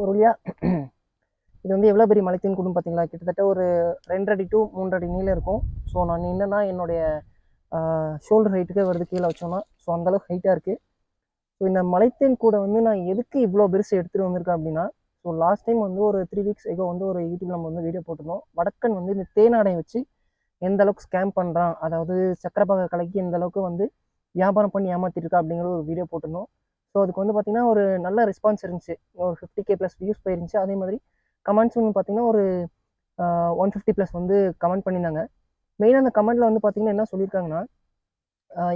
ஒரு வழியாக இது வந்து எவ்வளோ பெரிய மலைத்தேன் குடும்பம் பார்த்தீங்களா கிட்டத்தட்ட ஒரு ரெண்டடி டு மூன்றடி அடி நீளம் இருக்கும். ஸோ நான் என்னென்னா என்னுடைய ஷோல்டர் ஹைட்டுக்கே வருது கீழே வச்சோன்னா ஸோ அந்தளவுக்கு ஹைட்டாக இருக்குது ஸோ இந்த மலைத்தேன் கூட வந்து நான் எதுக்கு இவ்வளோ பெருசு எடுத்துகிட்டு வந்திருக்கேன் அப்படின்னா ஸோ லாஸ்ட் டைம் வந்து ஒரு த்ரீ வீக்ஸ் எகோ வந்து ஒரு யூடியூப் நம்ம வந்து வீடியோ போட்டிருந்தோம். வடக்கன் வந்து இந்த தேனாடை வச்சு எந்த அளவுக்கு ஸ்கேம் பண்ணுறான் அதாவது சக்கரபாக கலக்கி எந்த அளவுக்கு வந்து வியாபாரம் பண்ணி ஏமாற்றிருக்கா இருக்கா அப்படிங்கிற ஒரு வீடியோ போட்டிருந்தோம். ஸோ அதுக்கு வந்து பார்த்தீங்கன்னா ஒரு நல்ல ரெஸ்பான்ஸ் இருந்துச்சு. ஒரு ஃபிஃப்டி கே ப்ளஸ் வியூஸ் போயிருந்துச்சு. அதே மாதிரி கமெண்ட்ஸ் வந்து பார்த்தீங்கன்னா ஒரு ஒன் ஃபிஃப்டி ப்ளஸ் வந்து கமெண்ட் பண்ணியிருந்தாங்க. மெயினாக அந்த கமெண்ட்டில் வந்து பார்த்தீங்கன்னா என்ன சொல்லியிருக்காங்கன்னா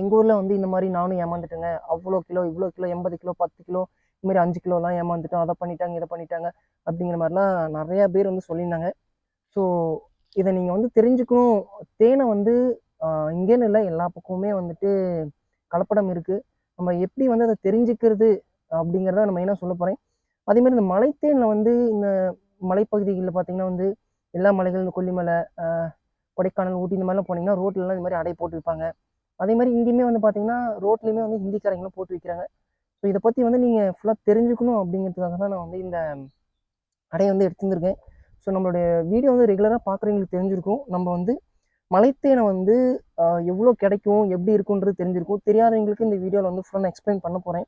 எங்கள் ஊரில் வந்து இந்த மாதிரி நானும் ஏமாந்துட்டேங்க. அவ்வளோ கிலோ இவ்வளோ கிலோ எண்பது கிலோ பத்து கிலோ இது மாதிரி அஞ்சு கிலோலாம் ஏமாந்துட்டோம். அதை பண்ணிட்டாங்க இதை பண்ணிட்டாங்க அப்படிங்கிற மாதிரிலாம் நிறையா பேர் வந்து சொல்லியிருந்தாங்க. ஸோ இதை நீங்கள் வந்து தெரிஞ்சுக்கணும். தேனை வந்து இங்கேன்னு இல்லை எல்லா பக்கமுமே வந்துட்டு கலப்படம் இருக்குது நம்ம எப்படி வந்து அதை தெரிஞ்சுக்கிறது அப்படிங்கிறத நம்ம மெயினாக சொல்ல போகிறேன் அதேமாதிரி இந்த மலைத்தேனில் வந்து இந்த மலைப்பகுதிகளில் பார்த்தீங்கன்னா வந்து எல்லா மலைகள் இந்த கொல்லிமலை கொடைக்கானல் ஊட்டி இந்த மாதிரிலாம் போனீங்கன்னா ரோட்லலாம் இந்த மாதிரி அடை போட்டு விற்பாங்க அதே மாதிரி இங்கேயுமே வந்து பார்த்தீங்கன்னா ரோட்லேயுமே வந்து ஹிந்திக்காரங்களும் போட்டு விற்கிறாங்க ஸோ இதை பற்றி வந்து நீங்கள் ஃபுல்லாக தெரிஞ்சுக்கணும் அப்படிங்கிறதுக்காக தான் நான் வந்து இந்த அடையை வந்து எடுத்துருந்துருக்கேன். ஸோ நம்மளுடைய வீடியோ வந்து ரெகுலராக பார்க்குறவங்களுக்கு தெரிஞ்சிருக்கும். நம்ம வந்து மலைத்தேனை வந்து எவ்வளோ கிடைக்கும் எப்படி இருக்குன்றது தெரிஞ்சிருக்கும். தெரியாதவங்களுக்கு இந்த வீடியோவில் வந்து ஃபுல்லாக நான் எக்ஸ்பிளைன் பண்ண போகிறேன்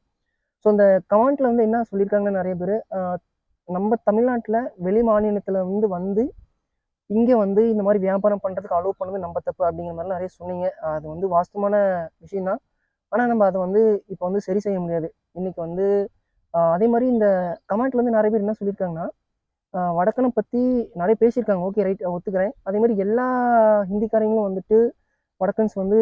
ஸோ அந்த கமெண்ட்டில் வந்து என்ன சொல்லியிருக்காங்கன்னு நிறைய பேர் நம்ம தமிழ்நாட்டில் வெளி மாநிலத்தில் வந்து வந்து இங்கே வந்து இந்த மாதிரி வியாபாரம் பண்ணுறதுக்கு அலோவ் பண்ணது நம்ம தப்பு அப்படிங்கிற மாதிரிலாம் நிறைய சொன்னீங்க. அது வந்து வாஸ்தவமான விஷயம்தான் ஆனால் நம்ம அதை வந்து இப்போ வந்து சரி செய்ய முடியாது. இன்றைக்கி வந்து அதே மாதிரி இந்த கமெண்ட்டில் வந்து நிறைய பேர் என்ன சொல்லியிருக்காங்கன்னா வடக்கனை பற்றி நிறைய பேசியிருக்காங்க. ஓகே ரைட் ஒத்துக்கிறேன். அதே மாதிரி எல்லா ஹிந்திக்காரங்களும் வந்துட்டு வடக்கன்ஸ் வந்து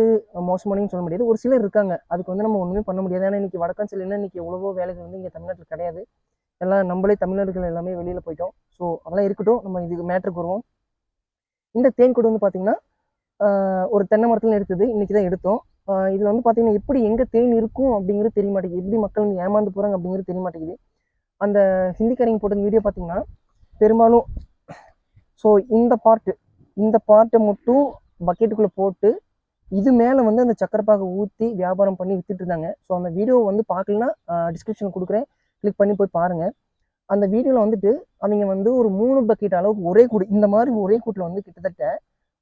மோசமானு சொல்ல முடியாது. ஒரு சிலர் இருக்காங்க. அதுக்கு வந்து நம்ம ஒன்றுமே பண்ண முடியாது. ஏன்னா இன்றைக்கி வடக்கன்ஸ் இல்லைன்னா இன்றைக்கி எவ்வளவோ வேலைகள் வந்து இங்கே தமிழ்நாட்டில் கிடையாது. எல்லாம் நம்மளே தமிழ்நாடுகள் எல்லாமே வெளியில் போயிட்டோம். ஸோ அதெல்லாம் இருக்கட்டும். நம்ம இதுக்கு மேட்ருக்கு வருவோம். இந்த தேன்கூடு வந்து பார்த்திங்கன்னா ஒரு தென்னை மரத்தில் எடுத்தது. இன்றைக்கி தான் எடுத்தோம். இதில் வந்து பார்த்திங்கன்னா எப்படி எங்கே தேன் இருக்கும் அப்படிங்கிறது தெரிய மாட்டேங்குது. எப்படி மக்கள் வந்து ஏமாந்து போகிறாங்க அப்படிங்கிறது தெரிய மாட்டேங்குது. அந்த ஹிந்திக்காரங்க போட்ட வீடியோ பார்த்திங்கன்னா பெரும்பாலும் ஸோ இந்த பார்ட்டு இந்த பார்ட்டை மட்டும் பக்கெட்டுக்குள்ளே போட்டு இது மேலே வந்து அந்த சக்கரப்பாக ஊற்றி வியாபாரம் பண்ணி விற்றுட்டு இருந்தாங்க. ஸோ அந்த வீடியோ வந்து பார்க்கலன்னா டிஸ்கிரிப்ஷன் கொடுக்குறேன். கிளிக் பண்ணி போய் பாருங்கள் அந்த வீடியோவில் வந்துட்டு அவங்க வந்து ஒரு மூணு பக்கெட் அளவுக்கு ஒரே கூடு இந்த மாதிரி ஒரே கூட்டில் வந்து கிட்டத்தட்ட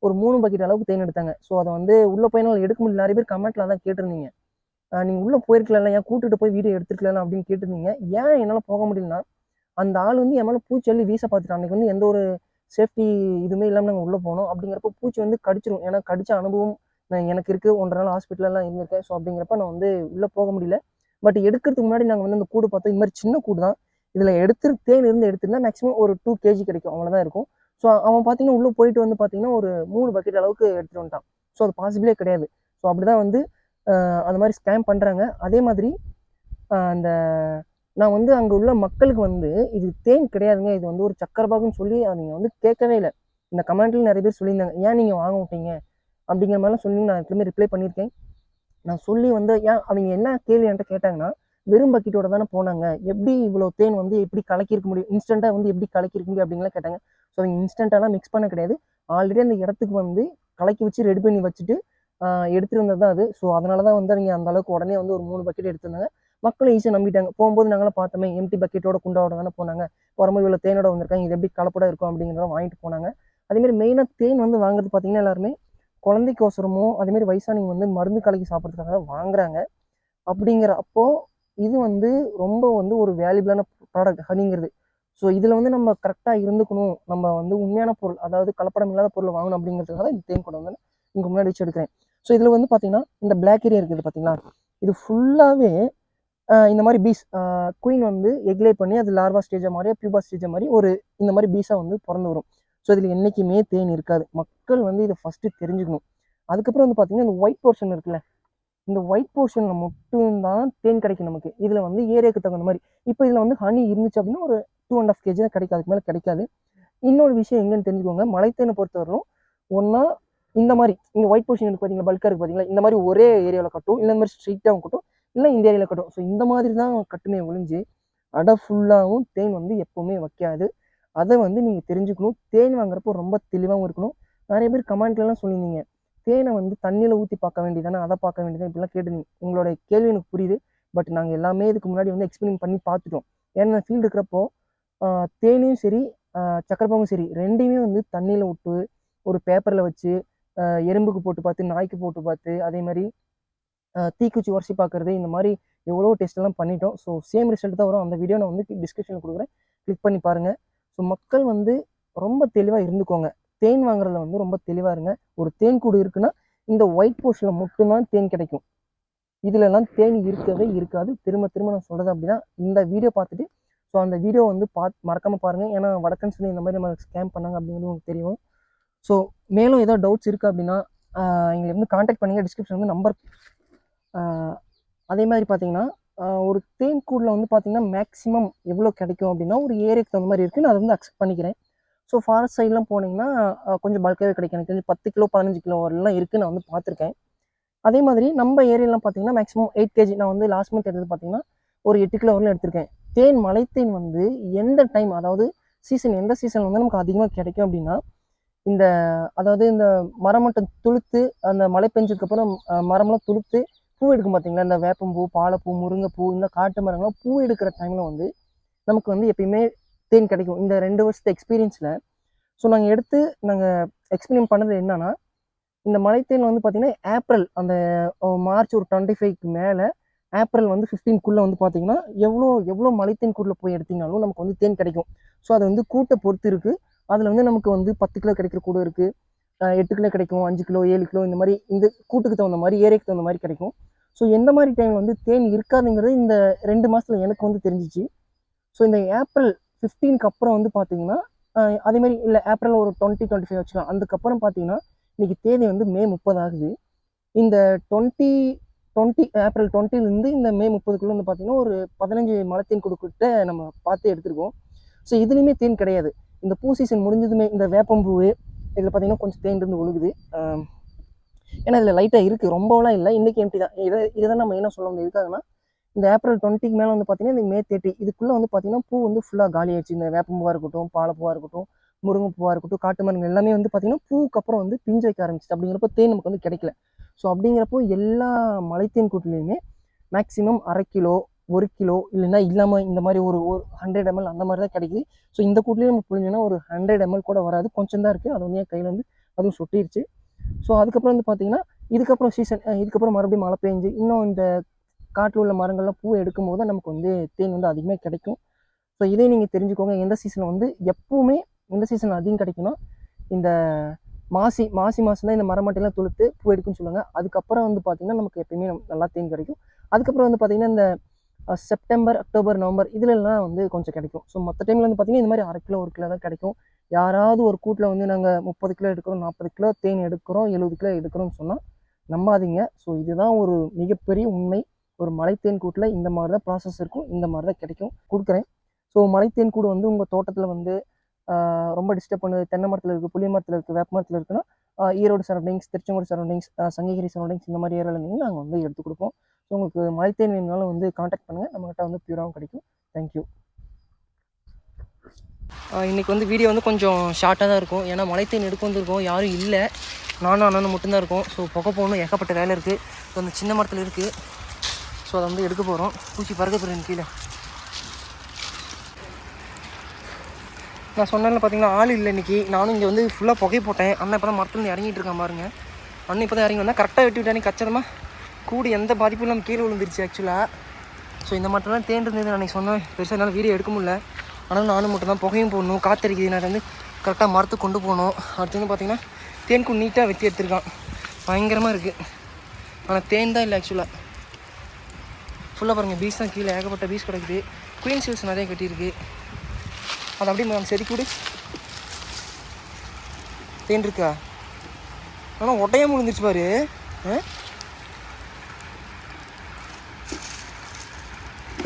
ஒரு மூணு பக்கெட் அளவுக்கு தேன் எடுத்தாங்க. ஸோ அதை வந்து உள்ளே போயினால் எடுக்க முடியல. நிறைய பேர் கமெண்ட்டில் தான் கேட்டிருந்தீங்க. நீங்கள் உள்ளே போயிருக்கலாம் ஏன் கூட்டுகிட்டு போய் வீடியோ எடுத்துருக்கலாம் அப்படின்னு கேட்டிருந்தீங்க. ஏன் என்னால் போக முடியலன்னா அந்த ஆள் வந்து என் மேலே பூச்சி வீச பார்த்துட்டு அன்றைக்கி வந்து எந்த ஒரு சேஃப்டி இதுவுமே இல்லாமல் நாங்கள் உள்ளே போனோம். அப்படிங்கிறப்ப பூச்சி வந்து கடிச்சிரும். ஏன்னா கடிச்ச அனுபவம் நான் எனக்கு இருக்குது ஒன்றரை நாள் ஹாஸ்பிட்டலெலாம் இருந்திருக்கேன். ஸோ அப்படிங்கிறப்ப நான் வந்து உள்ளே போக முடியல. பட் எடுக்கிறதுக்கு முன்னாடி நாங்கள் வந்து அந்த கூடு பார்த்தோம். இது மாதிரி சின்ன கூடு தான். இதில் எடுத்து தேன் இருந்து எடுத்திருந்தா மேக்ஸிமம் ஒரு டூ கேஜி கிடைக்கும். அவ்வளோதான் இருக்கும். ஸோ அவன் பார்த்தீங்கன்னா உள்ளே போயிட்டு வந்து பார்த்தீங்கன்னா ஒரு மூணு பக்கெட் அளவுக்கு எடுத்துகிட்டு வந்துட்டான். ஸோ அது பாசிபிளே கிடையாது. ஸோ அப்படி தான் வந்து அந்த மாதிரி ஸ்கேம் பண்ணுறாங்க அதே மாதிரி அந்த நான் வந்து அங்கே உள்ள மக்களுக்கு வந்து இது தேன் கிடையாதுங்க இது வந்து ஒரு சக்கரபாகுன்னு சொல்லி நீங்கள் வந்து கேட்கவே இல்லை. இந்த கமெண்ட்ல நிறைய பேர் சொல்லியிருந்தாங்க ஏன் நீங்கள் வாங்க விட்டீங்க அப்படிங்கிற மாதிரிலாம் சொல்லி நான் எப்பவுமே ரிப்ளை பண்ணியிருக்கேன். நான் சொல்லி வந்து ஏன் அவங்க என்ன கேள்வி என்கிட்ட கேட்டாங்கன்னா வெறும் பக்கெட்டோட தானே போனாங்க. எப்படி இவ்வளோ தேன் வந்து எப்படி கலக்கியிருக்க முடியும்? இன்ஸ்டண்ட்டாக வந்து எப்படி கலக்கிருக்க முடியும் அப்படிங்கலாம் கேட்டாங்க. ஸோ அவங்க இன்ஸ்டண்ட்டாலாம் மிக்ஸ் பண்ண கிடையாது. ஆல்ரெடி அந்த இடத்துக்கு வந்து கலக்கி வச்சு ரெடி பண்ணி வச்சுட்டு எடுத்துகிட்டு வந்தது தான் அது. ஸோ அதனால தான் வந்து அவங்க அந்த அளவுக்கு உடனே வந்து ஒரு மூணு பக்கெட் எடுத்திருந்தாங்க. மக்களும் ஈஸியாக நம்பிட்டாங்க. போகும்போது நாங்களாம் பார்த்தோமே எம்டி பக்கெட்டோட குண்டாவோட தானே போனாங்க. வரும்போது இவ்வளோ தேனோட வந்திருக்காங்க. இது எப்படி கலப்பட இருக்கும் அப்படிங்கிறத வாங்கிட்டு போனாங்க. அதேமாதிரி மெயினாக தேன் வந்து வாங்குறது பார்த்தீங்கன்னா எல்லாருமே குழந்தைக்கோசரமோ அதேமாதிரி வயசானவங்க வந்து மருந்து கலக்கி சாப்பிட்றதுக்காக தான் வாங்குறாங்க. அப்படிங்கிற அப்போ இது வந்து ரொம்ப வந்து ஒரு வேல்யூபிளான ப்ராடக்ட் ஹனிங்கிறது ஸோ இதில் வந்து நம்ம கரெக்டாக இருந்துக்கணும். நம்ம வந்து உண்மையான பொருள் அதாவது கலப்படம் இல்லாத பொருள் வாங்கணும் அப்படிங்கிறதுக்காக இந்த தேன் கூட வந்து இங்கே முன்னாடி வச்சு எடுக்கிறேன் ஸோ இதில் வந்து பார்த்தீங்கன்னா இந்த பிளாக் ஏரியா இருக்குது பார்த்தீங்களா? இது ஃபுல்லாகவே இந்த மாதிரி பீஸ் குயின் வந்து எக்லே பண்ணி அது லார்வா ஸ்டேஜை மாதிரி பியூபா ஸ்டேஜை மாதிரி ஒரு இந்த மாதிரி பீஸாக வந்து பிறந்து வரும். ஸோ இதில் என்றைக்குமே தேன் இருக்காது. மக்கள் வந்து இதை ஃபஸ்ட்டு தெரிஞ்சுக்கணும். அதுக்கப்புறம் வந்து பார்த்தீங்கன்னா இந்த ஒயிட் போர்ஷன் இருக்குல்ல இந்த ஒயிட் போர்ஷனில் மட்டும்தான் தேன் கிடைக்கும் நமக்கு. இதில் வந்து ஏரியாவுக்கு தகுந்த மாதிரி. இப்போ இதில் வந்து ஹனி இருந்துச்சு அப்படின்னா ஒரு டூ அண்ட் ஆஃப் கேஜி தான் கிடைக்கும். அதுக்கு மேலே கிடைக்காது. இன்னொரு விஷயம் எங்கன்னு தெரிஞ்சுக்கோங்க. மலைத்தேனை பொறுத்தவரைக்கும் ஒன்றா இந்த மாதிரி இங்கே ஒயிட் போர்ஷன் இருக்குது பார்த்தீங்களா பல்காக இருக்குது பார்த்தீங்களா இந்த மாதிரி ஒரே ஏரியாவில் கட்டும். இல்லை இந்த மாதிரி ஸ்ட்ரீட்டாகவும் கட்டும். இல்லை இந்த ஏரியாவில் கட்டும் ஸோ இந்த மாதிரி தான் கட்டுமே ஒழிஞ்சு அடை ஃபுல்லாகவும் தேன் வந்து எப்போவுமே வைக்காது. அதை வந்து நீங்கள் தெரிஞ்சுக்கணும். தேன் வாங்குறப்போ ரொம்ப தெளிவாகவும் இருக்கணும். நிறைய பேர் கமெண்ட்லலாம் சொல்லியிருந்தீங்க. தேனை வந்து தண்ணியில் ஊற்றி பார்க்க வேண்டியதானே அதை பார்க்க வேண்டியதானே இப்படிலாம் கேட்டுருந்தீங்க. உங்களோட கேள்வி எனக்கு புரியுது. பட் நாங்கள் எல்லாமே இதுக்கு முன்னாடி வந்து எக்ஸ்பிளைன் பண்ணி பார்த்துட்டோம். ஏன்னா ஃபீல்டு இருக்கிறப்போ தேனையும் சரி சக்கரப்பாவும் சக்கரை சரி ரெண்டையுமே வந்து தண்ணியில் விட்டு ஒரு பேப்பரில் வச்சு எறும்புக்கு போட்டு பார்த்து நாய்க்கு போட்டு பார்த்து அதே மாதிரி தீக்குச்சி உரசி பார்க்குறது இந்த மாதிரி எவ்வளோ டெஸ்ட்லாம் எல்லாம் பண்ணிட்டோம். ஸோ சேம் ரிசல்ட் தான் வரும். அந்த வீடியோ நான் வந்து டிஸ்கிரிப்ஷனில் கொடுக்குறேன். கிளிக் பண்ணி பாருங்கள் ஸோ மக்கள் வந்து ரொம்ப தெளிவாக இருந்துக்கோங்க. தேன் வாங்குறதுல வந்து ரொம்ப தெளிவாக இருங்க. ஒரு தேன் கூடு இருக்குன்னா இந்த ஒயிட் போஸ்டில் மட்டும்தான் தேன் கிடைக்கும். இதுலலாம் தேன் இருக்கவே இருக்காது. திரும்ப திரும்ப நான் சொல்கிறது அப்படின்னா இந்த வீடியோ பார்த்துட்டு ஸோ அந்த வீடியோ வந்து பார்த்து மறக்காமல் பாருங்கள் ஏன்னா வடக்கன் சொல்லி இந்த மாதிரி நம்ம ஸ்கேம் பண்ணாங்க அப்படிங்கிறது உங்களுக்கு தெரியும். ஸோ மேலும் ஏதோ டவுட்ஸ் இருக்குது அப்படின்னா எங்களை வந்து காண்டாக்ட் பண்ணுங்கள் டிஸ்கிரிப்ஷன் வந்து நம்பர் அதே மாதிரி பார்த்தீங்கன்னா ஒரு தேன் கூடில் வந்து பார்த்தீங்கன்னா மேக்ஸிமம் எவ்வளோ கிடைக்கும் அப்படின்னா ஒரு ஏரியாக்கு தகுந்த மாதிரி இருக்குது நான் அதை வந்து அக்செப்ட் பண்ணிக்கிறேன். ஸோ ஃபாரஸ்ட் சைட்லாம் போனீங்கன்னா கொஞ்சம் பல்காகவே கிடைக்கும். எனக்கு தெரிஞ்சு பத்து கிலோ பதினஞ்சு கிலோ வரலாம் இருக்குது நான் வந்து பார்த்துருக்கேன். அதே மாதிரி நம்ம ஏரியாலாம் பார்த்தீங்கன்னா மேக்ஸிமம் எயிட் கேஜி நான் வந்து லாஸ்ட் மந்த் எடுத்தது பார்த்தீங்கன்னா ஒரு எட்டு கிலோ வரலாம் எடுத்திருக்கேன். தேன் மலைத்தேன் வந்து எந்த டைம் அதாவது சீசன் எந்த சீசன் வந்து நமக்கு அதிகமாக கிடைக்கும் அப்படின்னா இந்த அதாவது இந்த மரம் மட்டும் துளுத்து அந்த மழை பெஞ்சதுக்கப்புறம் மரம்லாம் துளுத்து பூ எடுக்கும் பார்த்தீங்களா இந்த வேப்பம்பூ பாலைப்பூ முருங்கைப்பூ இந்த காட்டு மரங்கள்லாம் பூ எடுக்கிற டைமில் வந்து நமக்கு வந்து எப்பயுமே தேன் கிடைக்கும். இந்த ரெண்டு வருஷத்து எக்ஸ்பீரியன்ஸில் ஸோ நாங்கள் எடுத்து நாங்கள் எக்ஸ்பீரியன்ஸ் பண்ணது என்னென்னா இந்த மலைத்தேன் வந்து பார்த்திங்கன்னா ஏப்ரல் அந்த மார்ச் ஒரு டுவெண்ட்டி ஃபைவ்க்கு மேலே ஏப்ரல் வந்து ஃபிஃப்டீன்குள்ளே வந்து பார்த்தீங்கன்னா எவ்வளோ எவ்வளோ மலைத்தேன் கூட்டில் போய் எடுத்தீங்கனாலும் நமக்கு வந்து தேன் கிடைக்கும். ஸோ அது வந்து கூட்டை பொறுத்து இருக்குது அதில் வந்து நமக்கு வந்து பத்து கிலோ கிடைக்கிற கூட இருக்குது எட்டு கிலோ கிடைக்கும் அஞ்சு கிலோ ஏழு கிலோ இந்த மாதிரி இந்த கூட்டுக்கு தகுந்த மாதிரி ஏரியாக்கு தகுந்த மாதிரி கிடைக்கும். ஸோ எந்த மாதிரி டைமில் வந்து தேன் இருக்காதுங்கிறது இந்த ரெண்டு மாதத்தில் எனக்கு வந்து தெரிஞ்சிச்சு. ஸோ இந்த ஏப்ரல் ஃபிஃப்டீனுக்கு அப்புறம் வந்து பார்த்தீங்கன்னா அதேமாதிரி இல்லை ஏப்ரல் ஒரு டுவெண்ட்டி டுவெண்ட்டி ஃபைவ் வச்சுக்கலாம். அதுக்கப்புறம் பார்த்தீங்கன்னா இன்றைக்கி தேதி வந்து மே முப்பது ஆகுது. இந்த டுவெண்ட்டி டுவெண்ட்டி ஏப்ரல் டுவெண்ட்டிலேருந்து இந்த மே முப்பதுக்குள்ளே வந்து பார்த்தீங்கன்னா ஒரு பதினஞ்சு மலத்தேன் கொடுக்கிட்ட நம்ம பார்த்து எடுத்துருக்கோம். ஸோ இதுலேயுமே தேன் கிடையாது. இந்த பூ சீசன் முடிஞ்சதுமே இந்த வேப்பம்பூ இதில் பார்த்தீங்கன்னா கொஞ்சம் தேன் இருந்து ஒழுகுது. ஏன்னா இதில் லைட்டாக இருக்குது ரொம்பலாம் இல்லை. இன்றைக்கி எம்டி தான். இதை இதை தான் நம்ம என்ன சொல்ல முடியும் எதுக்காகனா இந்த ஏப்ரல் டுவெண்ட்டிக்கு மேலே வந்து பார்த்தீங்கன்னா இந்த மே தேர்ட்டி இதுக்குள்ளே வந்து பார்த்தீங்கன்னா பூ வந்து ஃபுல்லாக காலி ஆயிடுச்சு. இந்த வேப்பம்பூவாக இருக்கட்டும் பாலப்பூவாக இருக்கட்டும் முருங்கைப்பூவாக இருக்கட்டும் காட்டு மரங்கள் எல்லாமே வந்து பார்த்தீங்கன்னா பூவுக்கு அப்புறம் வந்து பிஞ்சு வைக்க ஆரம்பிச்சிட்டு அப்படிங்கிறப்ப தேன் நமக்கு வந்து கிடைக்கல. ஸோ அப்படிங்கிறப்போ எல்லா மலைத்தேன் கூட்டிலையுமே மேக்ஸிமம் அரை கிலோ ஒரு கிலோ இல்லைன்னா இல்லாமல் இந்த மாதிரி ஒரு ஒரு ஹண்ட்ரட் எம்எல் அந்த மாதிரி தான் கிடைக்குது. ஸோ இந்த கூட்டிலேயே நம்ம புரிஞ்சோன்னா ஒரு ஹண்ட்ரட் எம்எல் கூட வராது. கொஞ்சம் தான் இருக்குது அது வந்து என் கையில் வந்து அதுவும் சொட்டிருச்சு. ஸோ அதுக்கப்புறம் வந்து பார்த்தீங்கன்னா இதுக்கப்புறம் சீசன் இதுக்கப்புறம் மறுபடியும் மழை பெஞ்சு இன்னும் இந்த காட்டில் உள்ள மரங்கள்லாம் பூ எடுக்கும் போது தான் நமக்கு வந்து தேன் வந்து அதிகமாக கிடைக்கும். ஸோ இதே நீங்கள் தெரிஞ்சுக்கோங்க. எந்த சீசனில் வந்து எப்பவுமே எந்த சீசன் அதிகம் கிடைக்குன்னா இந்த மாசி மாசி மாதம் தான் இந்த மரமட்டையெல்லாம் துளுத்து பூ எடுக்குன்னு சொல்லுவாங்க. அதுக்கப்புறம் வந்து பார்த்திங்கன்னா நமக்கு எப்பயுமே நமக்கு நல்லா தேன் கிடைக்கும். அதுக்கப்புறம் வந்து பார்த்திங்கன்னா இந்த செப்டம்பர் அக்டோபர் நவம்பர் இதுலலாம் வந்து கொஞ்சம் கிடைக்கும். ஸோ மற்ற டைமில் வந்து பார்த்திங்கன்னா இந்த மாதிரி அரை கிலோ ஒரு கிலோ தான் கிடைக்கும். யாராவது ஒரு கூட்டில் வந்து நாங்கள் முப்பது கிலோ எடுக்கிறோம் நாற்பது கிலோ தேன் எடுக்கிறோம் எழுபது கிலோ எடுக்கிறோம்னு சொன்னால் நம்பாதீங்க. ஸோ இதுதான் ஒரு மிகப்பெரிய உண்மை. ஒரு மலைத்தேன் கூட்டில் இந்த மாதிரி தான் ப்ராசஸ் இருக்கும் இந்த மாதிரி தான் கிடைக்கும். கொடுக்குறேன். ஸோ மலைத்தேன் கூடு வந்து உங்கள் தோட்டத்தில் வந்து ரொம்ப டிஸ்டர்ப் பண்ணுது. தென்னை மரத்தில் இருக்குது புளிய மரத்தில் இருக்குது வேப்ப மரத்தில் இருக்குன்னா Erode surroundings Tiruchengode surroundings Sankagiri surroundings இந்த மாதிரி ஏரியாவில் இருந்தீங்கன்னா நாங்கள் வந்து எடுத்து கொடுப்போம். ஸோ உங்களுக்கு மலைத்தேன் வேணும்னாலும் வந்து காண்டாக்ட் பண்ணுங்கள் நம்மகிட்ட வந்து பியூராகவும் கிடைக்கும். தேங்க்யூ இன்றைக்கி வந்து வீடியோ வந்து கொஞ்சம் ஷார்ட்டாக தான் இருக்கும். ஏன்னா மலைத்தேன் எடுக்க வந்திருக்கோம் யாரும் இல்லை. நானும் அண்ணனும் மட்டும்தான் இருக்கும். ஸோ புகை போகணும் ஏகப்பட்ட வேலை இருக்குது ஸோ அந்த சின்ன மரத்தில் இருக்குது ஸோ அதை வந்து எடுக்க போகிறோம் பூச்சி பறக்க போகிறேன் கீழே. நான் சொன்னேன்னு பார்த்தீங்கன்னா ஆள் இல்லை இன்றைக்கி நானும் இங்கே வந்து ஃபுல்லாக புகை போட்டேன். அண்ணன் இப்போ தான் மரத்துலேருந்து இறங்கிட்டு இருக்கேன் பாருங்க. அண்ணன் இப்போ தான் இறங்கி வந்தால் கரெக்டாக வெட்டி விட்டானே கச்சதமாக கூடி எந்த பாதிப்பும் இல்லாமல் கீழே விழுந்துருச்சு ஆக்சுவலாக ஸோ இந்த மாட்டெல்லாம் தேன் இருந்தது சொன்னேன். பெருசாக என்னால் வீடியோ எடுக்க முடியல. ஆனால் நானும் மட்டும் தான் புகையும் போடணும் காத்தடிக்குது. நான் வந்து கரெக்டாக மரத்துக்கு கொண்டு போகணும். அடுத்து வந்து பார்த்திங்கன்னா தேன்கூடு நீட்டாக வெட்டி எடுத்திருக்கான். பயங்கரமாக இருக்குது ஆனால் தேன் தான் இல்லை ஆக்சுவலாக ஃபுல்லாக பாருங்கள் பீஸ் தான் கீழே. ஏகப்பட்ட பீஸ் கிடக்குது. குயின் சீல்ஸ் நிறைய கட்டியிருக்கு. அது அப்படியே நான் செதுக்கி விடு தேன் இருக்கா? ஆனால் உடையாமல் விழுந்துருச்சு பாரு. ஆ?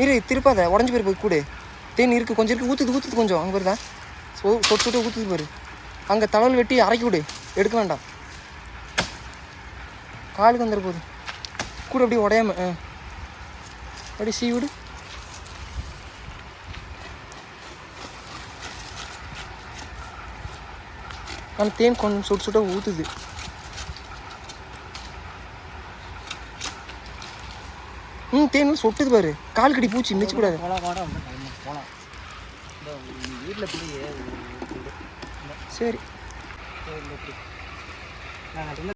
இரு திருப்பாத உடஞ்சி போயிரு போய் கூடு. தேன் இருக்குது கொஞ்சம் இருக்குது ஊற்றுது ஊற்றுது கொஞ்சம் அங்கே பாருதா சொ சொட்டு சொட்டு ஊற்றுது பாரு. அங்கே தளல் வெட்டி அரைக்கி விடு. எடுக்க வேண்டாம். காலுக்கு வந்துட போகுது கூட அப்படியே உடையாம ஆ. அப்படியே சீ விடு. ஆனால் தேன் கொஞ்சம் சுட்டு சுட்ட ஊற்றுது ம் தேன் சொட்டுது பாரு. கால் கடி பூச்சி மிதிச்சு கூடாது. போகலாம் வீட்டில் சரி.